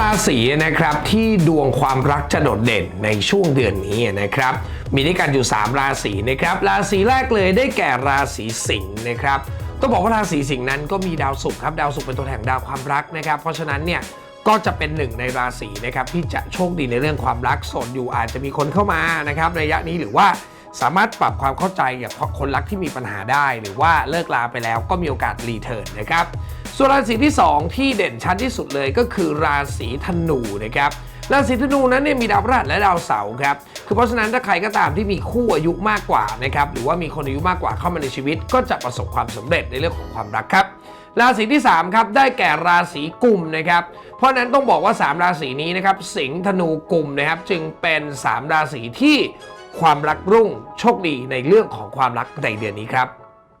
ราศีนะครับที่ดวงความรักจะโดดเด่นในช่วงเดือนนี้นะครับ มีด้วยกันอยู่ 3 ราศีนะครับ ราศีแรกเลยได้แก่ราศีสิงห์นะครับต้องบอกว่าราศีสิงห์นั้นก็มีดาวศุกร์ครับดาวศุกร์เป็นตัวแทนของดาวความรักนะครับ เพราะฉะนั้นเนี่ยก็จะเป็นหนึ่งในราศีนะครับที่จะโชคดีในเรื่องความรักโสดอยู่อาจจะมีคนเข้ามานะครับระยะนี้หรือว่า สามารถปรับความเข้าใจกับคนรักที่มีปัญหาได้ หรือว่าเลิกลาไปแล้วก็มีโอกาสรีเทิร์นนะครับส่วนราศีที่ 2 ที่เด่นชัดที่สุดเลยก็คือราศีธนูนะครับราศีธนูนั้นเนี่ยมีดาวพฤหัสและดาวเสาร์ครับคือเพราะฉะนั้นถ้าใครก็ตามที่มีคู่อายุมากกว่านะครับหรือว่ามีคนอายุมากกว่าเข้ามาในชีวิต ก็จะประสบความสำเร็จในเรื่องของความรักครับราศีที่3ครับได้แก่ราศีกุมนะครับเพราะฉะนั้นต้องบอกว่า 3 ราศีนี้นะครับสิงห์ธนูกุมนะครับจึงเป็น 3 ราศีที่ ความรักรุ่งโชคดีในเรื่องของความรักในเดือนนี้ครับ